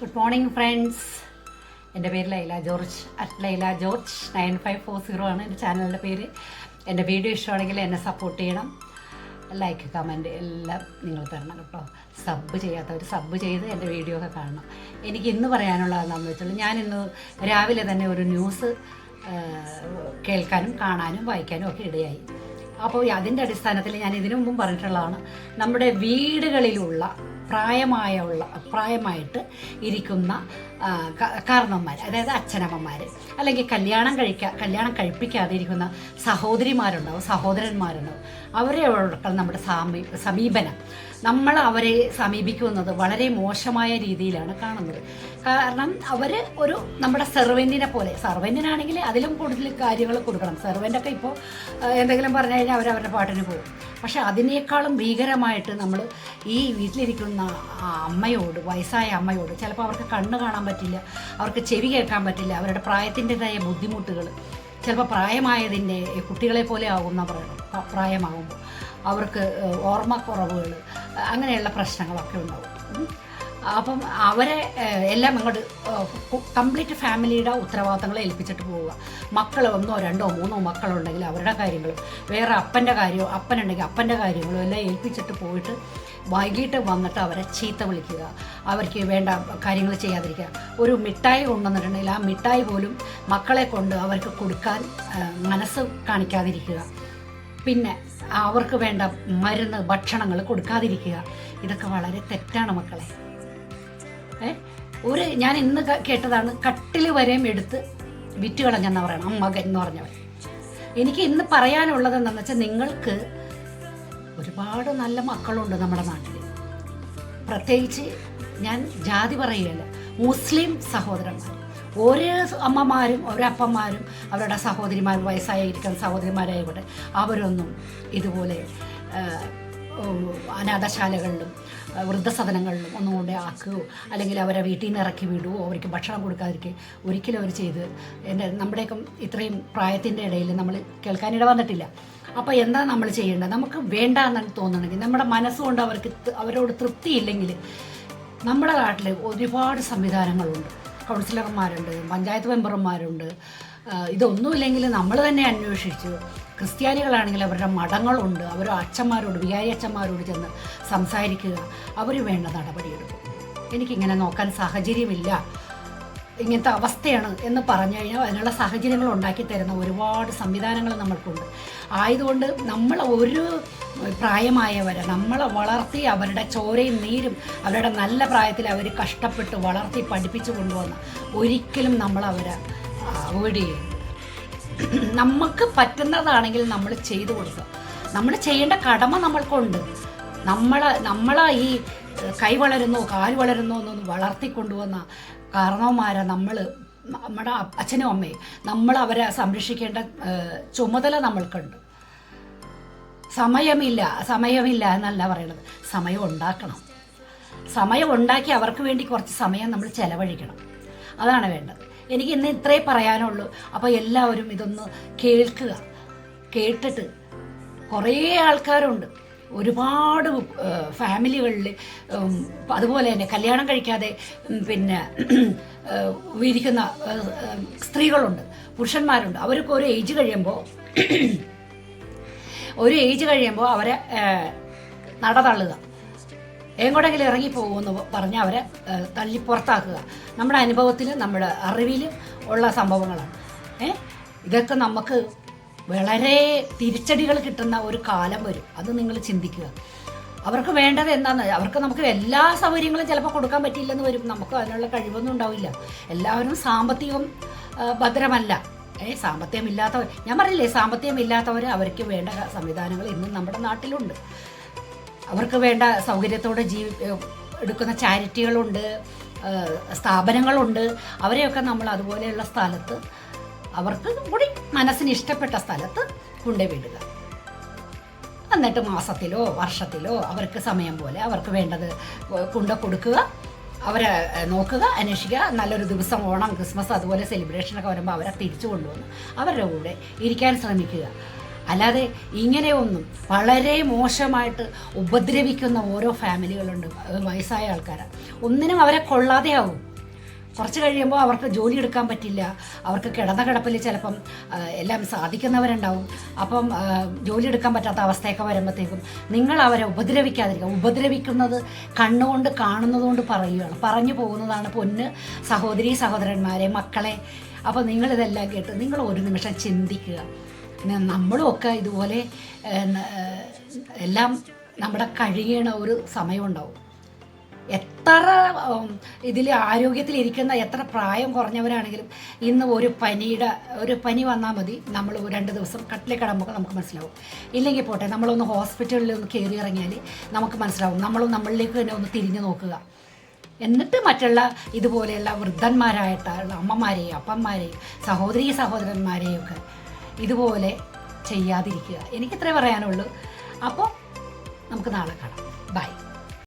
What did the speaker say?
Good morning friends എന്റെ പേര് Laila George at Laila George nine five four zero ആണ് എന്റെ ചാനലിന്റെ പേര്. എന്റെ വീഡിയോ ഇഷ്ടമാണെങ്കിൽ എന്നെ സപ്പോർട്ട് ചെയ്യണം. ലൈക്ക് കമന്റ് എല്ലാം നിങ്ങൾ തരണം കേട്ടോ. സബ് ചെയ്യാത്തവർ സബ് ചെയ്ത് എന്റെ വീഡിയോ ഒക്കെ കാണണം. എനിക്ക് ഇന്ന് പറയാനുള്ളതെന്നു വെച്ചാൽ ഞാൻ ഇന്ന് രാവിലെ തന്നെ ഒരു ന്യൂസ് കേൾക്കാനും കാണാനും വായിക്കാനും ഒക്കെ ഇടയായി. അപ്പോൾ അതിന്റെ അടിസ്ഥാനത്തിൽ ഞാൻ ഇതിനു മുമ്പും പറഞ്ഞിട്ടുള്ളതാണ് നമ്മുടെ വീടുകളിലുള്ള പ്രായമായുള്ള പ്രായമായിട്ട് ഇരിക്കുന്ന കാരണവന്മാർ അതായത് അച്ഛനമ്മമാർ അല്ലെങ്കിൽ കല്യാണം കഴിക്കാ കല്യാണം കഴിപ്പിക്കാതെ ഇരിക്കുന്ന സഹോദരിമാരുണ്ടാവും സഹോദരന്മാരുണ്ടാവും. അവരെ ഉള്ള നമ്മുടെ സമീ സമീപനം. നമ്മൾ അവരെ സമീപിക്കുന്നത് വളരെ മോശമായ രീതിയിലാണ് കാണുന്നത്. കാരണം അവർ ഒരു നമ്മുടെ സെർവന്റിനെ പോലെ സെർവന്റിനാണെങ്കിൽ അതിലും കൂടുതൽ കാര്യങ്ങൾ കൊടുക്കണം. സെർവന്റൊക്കെ ഇപ്പോൾ എന്തെങ്കിലും പറഞ്ഞു കഴിഞ്ഞാൽ അവർ അവരുടെ പാട്ടിന് പോകും. പക്ഷെ അതിനേക്കാളും ഭീകരമായിട്ട് നമ്മൾ ഈ വീട്ടിലിരിക്കുന്ന അമ്മയോട് വയസ്സായ അമ്മയോട് ചിലപ്പോൾ അവർക്ക് കണ്ണ് കാണാൻ പറ്റില്ല അവർക്ക് ചെവി കേൾക്കാൻ പറ്റില്ല അവരുടെ പ്രായത്തിന്റെതായ ബുദ്ധിമുട്ടുകൾ ചിലപ്പോൾ പ്രായമായതിന്റെ കുട്ടികളെ പോലെ ആകുന്ന പ്രായമാകുമ്പോൾ അവർക്ക് ഓർമ്മക്കുറവുകൾ അങ്ങനെയുള്ള പ്രശ്നങ്ങളൊക്കെ ഉണ്ടാവും. അപ്പം അവരെ എല്ലാം അങ്ങോട്ട് കംപ്ലീറ്റ് ഫാമിലിയുടെ ഉത്തരവാദിത്തങ്ങൾ ഏൽപ്പിച്ചിട്ട് പോവുക. മക്കൾ ഒന്നോ രണ്ടോ മൂന്നോ മക്കളുണ്ടെങ്കിൽ അവരുടെ കാര്യങ്ങളും വേറെ അപ്പന്റെ കാര്യമോ അപ്പനുണ്ടെങ്കിൽ അപ്പന്റെ കാര്യങ്ങളും എല്ലാം ഏൽപ്പിച്ചിട്ട് പോയിട്ട് വൈകിട്ട് വന്നിട്ട് അവരെ ചീത്ത വിളിക്കുക. അവർക്ക് വേണ്ട കാര്യങ്ങൾ ചെയ്യാതിരിക്കുക. ഒരു മിഠായി കൊണ്ടുവന്നിട്ടുണ്ടെങ്കിൽ ആ മിഠായി പോലും മക്കളെ കൊണ്ട് അവർക്ക് കൊടുക്കാൻ മനസ്സ് കാണിക്കാതിരിക്കുക. പിന്നെ അവർക്ക് വേണ്ട മരുന്ന് ഭക്ഷണങ്ങൾ കൊടുക്കാതിരിക്കുക. ഇതൊക്കെ വളരെ തെറ്റാണ് മക്കളെ. ഒരു ഞാൻ ഇന്ന് കേട്ടതാണ് കട്ടിൽ വരെയും എടുത്ത് വിറ്റ് കളഞ്ഞെന്ന് പറയണം മകൻ എന്ന് പറഞ്ഞവൻ. എനിക്ക് ഇന്ന് പറയാനുള്ളത് എന്താണെന്ന് വെച്ചാൽ നിങ്ങൾക്ക് ഒരുപാട് നല്ല മക്കളുണ്ട് നമ്മുടെ നാട്ടിൽ പ്രത്യേകിച്ച് ഞാൻ ജാതി പറയുകയല്ല മുസ്ലിം സഹോദരന്മാർ. ഓരോ അമ്മമാരും ഓരോ അപ്പന്മാരും അവരുടെ സഹോദരിമാരും വയസ്സായിരിക്കുന്ന സഹോദരിമാരായിക്കോട്ടെ അവരൊന്നും ഇതുപോലെ അനാഥശാലകളിലും വൃദ്ധസദനങ്ങളിലും ഒന്നും കൊണ്ട് ആക്കുകയോ അല്ലെങ്കിൽ അവരെ വീട്ടിൽ നിന്ന് ഇറക്കി വിടുവോ അവർക്ക് ഭക്ഷണം കൊടുക്കാതിരിക്കുക ഒരിക്കലും അവർ ചെയ്ത് എന്റെ നമ്മുടെയൊക്കെ ഇത്രയും പ്രായത്തിന്റെ ഇടയിൽ നമ്മൾ കേൾക്കാനിട വന്നിട്ടില്ല. അപ്പോൾ എന്താ നമ്മൾ ചെയ്യേണ്ടത്? നമുക്ക് വേണ്ട എന്നാണ് തോന്നണമെങ്കിൽ നമ്മുടെ മനസ്സുകൊണ്ട് അവർക്ക് അവരോട് തൃപ്തിയില്ലെങ്കിൽ നമ്മുടെ നാട്ടിൽ ഒരുപാട് സംവിധാനങ്ങളുണ്ട്. കൗൺസിലർമാരുണ്ട് പഞ്ചായത്ത് മെമ്പർമാരുണ്ട്. ഇതൊന്നുമില്ലെങ്കിൽ നമ്മൾ തന്നെ അന്വേഷിച്ചു ക്രിസ്ത്യാനികളാണെങ്കിൽ അവരുടെ മഠങ്ങളുണ്ട്. അവർ അച്ഛന്മാരോട് വികാരി അച്ഛന്മാരോട് ചെന്ന് സംസാരിക്കുക. അവർ വേണ്ട നടപടിയെടുക്കും. എനിക്കിങ്ങനെ നോക്കാൻ സാഹചര്യമില്ല. ഇങ്ങനത്തെ അവസ്ഥയാണ് എന്ന് പറഞ്ഞു കഴിഞ്ഞാൽ അതിനുള്ള സാഹചര്യങ്ങൾ ഉണ്ടാക്കി തരുന്ന ഒരുപാട് സംവിധാനങ്ങൾ നമ്മൾക്കുണ്ട്. ആയതുകൊണ്ട് നമ്മൾ ഒരു പ്രായമായവരെ നമ്മളെ വളർത്തി അവരുടെ ചോരയും നീരും അവരുടെ നല്ല പ്രായത്തിൽ അവർ കഷ്ടപ്പെട്ട് വളർത്തി പഠിപ്പിച്ചു കൊണ്ടുവന്ന ഒരിക്കലും നമ്മൾ അവരെ അവോയ്ഡ് ചെയ്യും നമുക്ക് പറ്റുന്നതാണെങ്കിൽ നമ്മൾ ചെയ്തു കൊടുക്കുക. നമ്മൾ ചെയ്യേണ്ട കടമ നമ്മൾക്കുണ്ട്. നമ്മൾ നമ്മളെ ഈ കൈ വളരുന്നോ കാൽ വളരുന്നോ എന്നൊന്ന് വളർത്തിക്കൊണ്ടുവന്ന കാരണവന്മാരെ നമ്മൾ നമ്മുടെ അച്ഛനും അമ്മയും. നമ്മൾ അവരെ സംരക്ഷിക്കേണ്ട ചുമതല നമ്മൾക്കുണ്ട്. സമയമില്ല സമയമില്ല എന്നല്ല പറയണത്. സമയം ഉണ്ടാക്കണം. സമയം ഉണ്ടാക്കി അവർക്ക് വേണ്ടി കുറച്ച് സമയം നമ്മൾ ചെലവഴിക്കണം. അതാണ് വേണ്ടത്. എനിക്ക് ഇന്ന് ഇത്രേ പറയാനുള്ളൂ. അപ്പോൾ എല്ലാവരും ഇതൊന്ന് കേൾക്കുക. കേട്ടിട്ട് കുറേ ആൾക്കാരുണ്ട്. ഒരുപാട് ഫാമിലികളിൽ അതുപോലെ തന്നെ കല്യാണം കഴിക്കാതെ പിന്നെ ഇരിക്കുന്ന സ്ത്രീകളുണ്ട് പുരുഷന്മാരുണ്ട്. അവർക്ക് ഒരു ഏജ് കഴിയുമ്പോൾ ഒരു ഏജ് കഴിയുമ്പോൾ അവരെ നട തള്ളുക. എങ്ങോട്ടെങ്കിലും ഇറങ്ങിപ്പോകുമെന്ന് പറഞ്ഞ് അവരെ തള്ളി പുറത്താക്കുക. നമ്മുടെ അനുഭവത്തിൽ നമ്മുടെ അറിവിൽ ഉള്ള സംഭവങ്ങളാണ്. ഏ ഇതൊക്കെ നമുക്ക് വളരെ തിരിച്ചടികൾ കിട്ടുന്ന ഒരു കാലം വരും. അത് നിങ്ങൾ ചിന്തിക്കുക. അവർക്ക് വേണ്ടത് എന്താണെന്ന് അവർക്ക് നമുക്ക് എല്ലാ സൗകര്യങ്ങളും ചിലപ്പോൾ കൊടുക്കാൻ പറ്റിയില്ലെന്ന് വരും. നമുക്ക് അതിനുള്ള കഴിവൊന്നും ഉണ്ടാവില്ല. എല്ലാവരും സാമ്പത്തികം ഭദ്രമല്ല. ഏ സാമ്പത്തികം ഇല്ലാത്തവർ ഞാൻ പറഞ്ഞില്ലേ സാമ്പത്തികം ഇല്ലാത്തവർ അവർക്ക് വേണ്ട സംവിധാനങ്ങൾ ഇന്നും നമ്മുടെ നാട്ടിലുണ്ട്. അവർക്ക് വേണ്ട സൗകര്യത്തോടെ ജീവി എടുക്കുന്ന ചാരിറ്റികളുണ്ട് സ്ഥാപനങ്ങളുണ്ട്. അവരെയൊക്കെ നമ്മൾ അതുപോലെയുള്ള സ്ഥലത്ത് അവർക്ക് കൂടി മനസ്സിന് ഇഷ്ടപ്പെട്ട സ്ഥലത്ത് കൊണ്ടുവിടുക എന്നിട്ട് മാസത്തിലോ വർഷത്തിലോ അവർക്ക് സമയം പോലെ അവർക്ക് വേണ്ടത് കൊണ്ടു കൊടുക്കുക. അവരെ നോക്കുക അന്വേഷിക്കുക. നല്ലൊരു ദിവസം ഓണം ക്രിസ്മസ് അതുപോലെ സെലിബ്രേഷനൊക്കെ വരുമ്പോൾ അവരെ തിരിച്ചു കൊണ്ടുവന്ന് അവരുടെ കൂടെ ഇരിക്കാൻ ശ്രമിക്കുക. അല്ലാതെ ഇങ്ങനെയൊന്നും വളരെ മോശമായിട്ട് ഉപദ്രവിക്കുന്ന ഓരോ ഫാമിലികളുണ്ട് വയസ്സായ ആൾക്കാരാണ് ഒന്നിനും അവരെ കൊള്ളാതെയാവും. കുറച്ച് കഴിയുമ്പോൾ അവർക്ക് ജോലി എടുക്കാൻ പറ്റില്ല അവർക്ക് കിടന്ന കിടപ്പിൽ ചിലപ്പം എല്ലാം സാധിക്കുന്നവരുണ്ടാവും. അപ്പം ജോലി എടുക്കാൻ പറ്റാത്ത അവസ്ഥയൊക്കെ വരുമ്പോഴത്തേക്കും നിങ്ങൾ അവരെ ഉപദ്രവിക്കാതിരിക്കുക. ഉപദ്രവിക്കുന്നത് കണ്ണുകൊണ്ട് കാണുന്നതുകൊണ്ട് പറയുകയാണ് പറഞ്ഞു പോകുന്നതാണ് പൊന്ന് സഹോദരി സഹോദരന്മാരെ മക്കളെ. അപ്പോൾ നിങ്ങളിതെല്ലാം കേട്ട് നിങ്ങൾ ഒരു നിമിഷം ചിന്തിക്കുക. നമ്മളും ഒക്കെ ഇതുപോലെ എല്ലാം നമ്മുടെ കഴിയണ ഒരു സമയമുണ്ടാവും. എത്ര ഇതിൽ ആരോഗ്യത്തിലിരിക്കുന്ന എത്ര പ്രായം കുറഞ്ഞവരാണെങ്കിലും ഇന്ന് ഒരു പനിയുടെ ഒരു പനി വന്നാൽ മതി. നമ്മൾ രണ്ട് ദിവസം കട്ടിലെ കിടമ്പോൾ നമുക്ക് മനസ്സിലാവും. ഇല്ലെങ്കിൽ പോട്ടെ നമ്മളൊന്ന് ഹോസ്പിറ്റലിൽ ഒന്ന് കയറി ഇറങ്ങിയാൽ നമുക്ക് മനസ്സിലാവും. നമ്മളും നമ്മളിലേക്ക് തന്നെ ഒന്ന് തിരിഞ്ഞു നോക്കുക. എന്നിട്ട് മറ്റുള്ള ഇതുപോലെയുള്ള വൃദ്ധന്മാരായിട്ടുള്ള അമ്മമാരെയും അപ്പന്മാരെയും സഹോദരീ സഹോദരന്മാരെയും ഒക്കെ ഇതുപോലെ ചെയ്യാതിരിക്കുക. എനിക്കിത്രേ പറയാനുള്ളൂ. അപ്പോൾ നമുക്ക് നാളെ കാണാം. ബൈ.